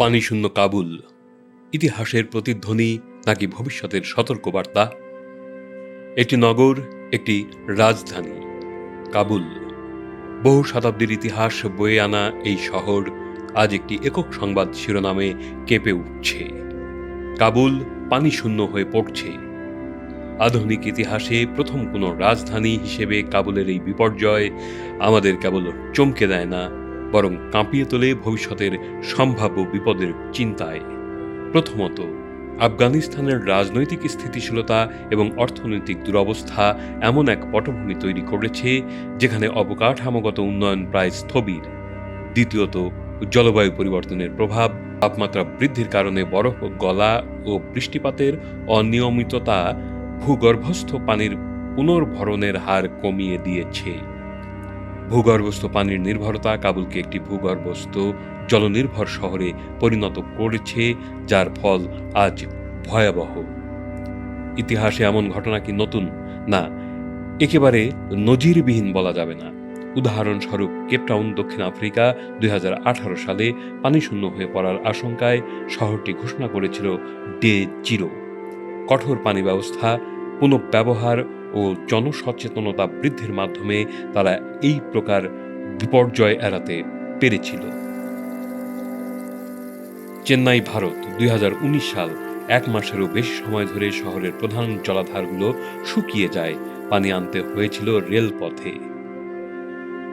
পানিশূন্য কাবুল। ইতিহাসের প্রতিধ্বনি নাকি ভবিষ্যতের সতর্কবার্তা? একটি নগর, একটি রাজধানী, কাবুল। বহু শতাব্দীর ইতিহাস বয়ে আনা এই শহর আজ একটি একক সংবাদ শিরোনামে কেঁপে উঠছে। কাবুল পানি শূন্য হয়ে পড়ছে। আধুনিক ইতিহাসে প্রথম কোনো রাজধানী হিসেবে কাবুলের এই বিপর্যয় আমাদের কেবল চমকে দেয় না বরং কাঁপিয়ে তোলে ভবিষ্যতের সম্ভাব্য বিপদের চিন্তায়। প্রথমত, আফগানিস্তানের রাজনৈতিক স্থিতিশীলতা এবং অর্থনৈতিক দুরবস্থা এমন এক পটভূমি তৈরি করেছে, যেখানে অবকাঠামোগত উন্নয়ন প্রায় স্থবির। দ্বিতীয়ত, জলবায়ু পরিবর্তনের প্রভাব, তাপমাত্রা বৃদ্ধির কারণে বরফ গলা ও বৃষ্টিপাতের অনিয়মিততা ভূগর্ভস্থ পানির পুনর্ভরণের হার কমিয়ে দিয়েছে। ভূগর্ভস্থ পানির নির্ভরতা কাবুলকে একটি ভূগর্ভস্থ জলনির্ভর শহরে পরিণত করেছে, যার ফল আজ ভয়াবহ। ইতিহাসে এমন ঘটনা কি নতুন? না, একেবারে নজিরবিহীন বলা যাবে না। উদাহরণস্বরূপ কেপটাউন দক্ষিণ আফ্রিকা দুই হাজার আঠারো সালে পানিশূন্য হয়ে পড়ার আশঙ্কায় শহরটি ঘোষণা করেছিল ডে জিরো। কঠোর পানি ব্যবস্থা, পুনঃব্যবহার ও জনসচেতনতা বৃদ্ধির মাধ্যমে তারা এই প্রকার বিপর্যয় এড়াতে পেরেছিল। চেন্নাই ভারত দুই হাজার উনিশ সাল, এক মাসেরও বেশি সময় ধরে শহরের প্রধান জলাধারগুলো শুকিয়ে যায়, পানি আনতে হয়েছিল রেলপথে।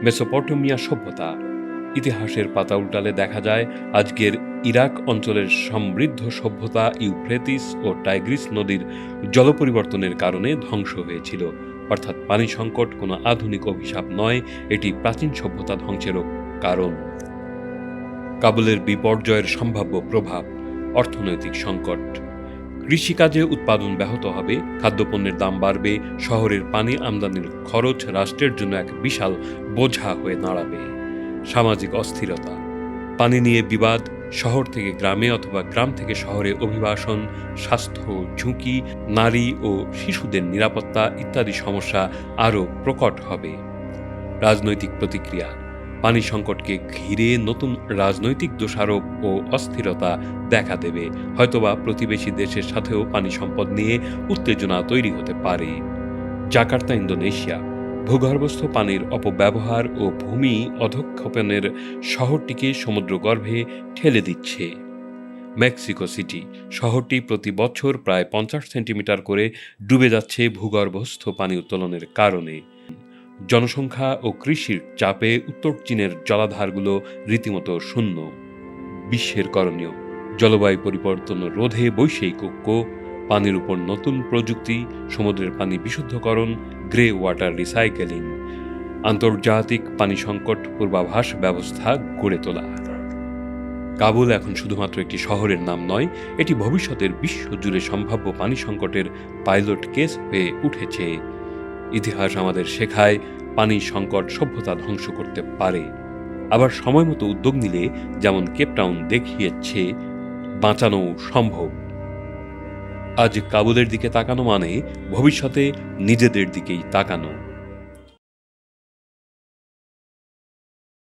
মেসোপটেমিয়া সভ্যতা ইতিহাসের পাতা উল্টালে দেখা যায়, আজকের ইরাক অঞ্চলের সমৃদ্ধ সভ্যতা ইউফ্রেতিস ও টাইগ্রিস নদীর জলপরিবর্তনের কারণে ধ্বংস হয়েছিল। অর্থাৎ পানি সংকট কোনো আধুনিক অভিশাপ নয়, এটি প্রাচীন সভ্যতা ধ্বংসেরও কারণ। কাবুলের বিপর্যয়ের সম্ভাব্য প্রভাব, অর্থনৈতিক সংকট। কৃষিকাজে উৎপাদন ব্যাহত হবে, খাদ্যপণ্যের দাম বাড়বে, শহরের পানি আমদানির খরচ রাষ্ট্রের জন্য এক বিশাল বোঝা হয়ে দাঁড়াবে। সামাজিক অস্থিরতা। পানি নিয়ে বিবাদ, শহর থেকে গ্রামে অথবা গ্রাম থেকে শহরে অভিবাসন, স্বাস্থ্য, ঝুঁকি, নারী ও শিশুদের নিরাপত্তা ইত্যাদি সমস্যা আরও প্রকট হবে। রাজনৈতিক প্রতিক্রিয়া। পানি সংকটকে ঘিরে নতুন রাজনৈতিক দোষারোপ ও অস্থিরতা দেখা দেবে। হয়তোবা প্রতিবেশী দেশের সাথেও পানি সম্পদ নিয়ে উত্তেজনা তৈরি হতে পারে। Jakarta, Indonesia. ভূগর্ভস্থ পানির অপব্যবহার ও ভূমি অধক্ষেপণের শহরটিকে সমুদ্রগর্ভে ঠেলে দিচ্ছে। মেক্সিকো সিটি শহরটি প্রতি বছর প্রায় পঞ্চাশ সেন্টিমিটার করে ডুবে যাচ্ছে ভূগর্ভস্থ পানি উত্তোলনের কারণে। জনসংখ্যা ও কৃষির চাপে উত্তর চীনের জলাধারগুলো রীতিমতো শূন্য। বিশ্বের করণীয় জলবায়ু পরিবর্তন রোধে বৈষয়িক ঐক্য পানির উপর নতুন প্রযুক্তি, সমুদ্রের পানি বিশুদ্ধকরণ গ্রে ওয়াটার রিসাইকেলিং আন্তর্জাতিক পানি সংকট পূর্বাভাস ব্যবস্থা গড়ে তোলা। কাবুল এখন শুধুমাত্র একটি শহরের নাম নয়, এটি ভবিষ্যতের বিশ্বজুড়ে সম্ভাব্য পানি সংকটের পাইলট কেস হয়ে উঠেছে। ইতিহাস আমাদের শেখায়, পানি সংকট সভ্যতা ধ্বংস করতে পারে। আবার সময় মতো উদ্যোগ নিলে যেমন কেপটাউন দেখিয়েছে বাঁচানো সম্ভব। আজ কাবুলের দিকে তাকানো মানে ভবিষ্যতে নিজেদের দিকেই তাকানো।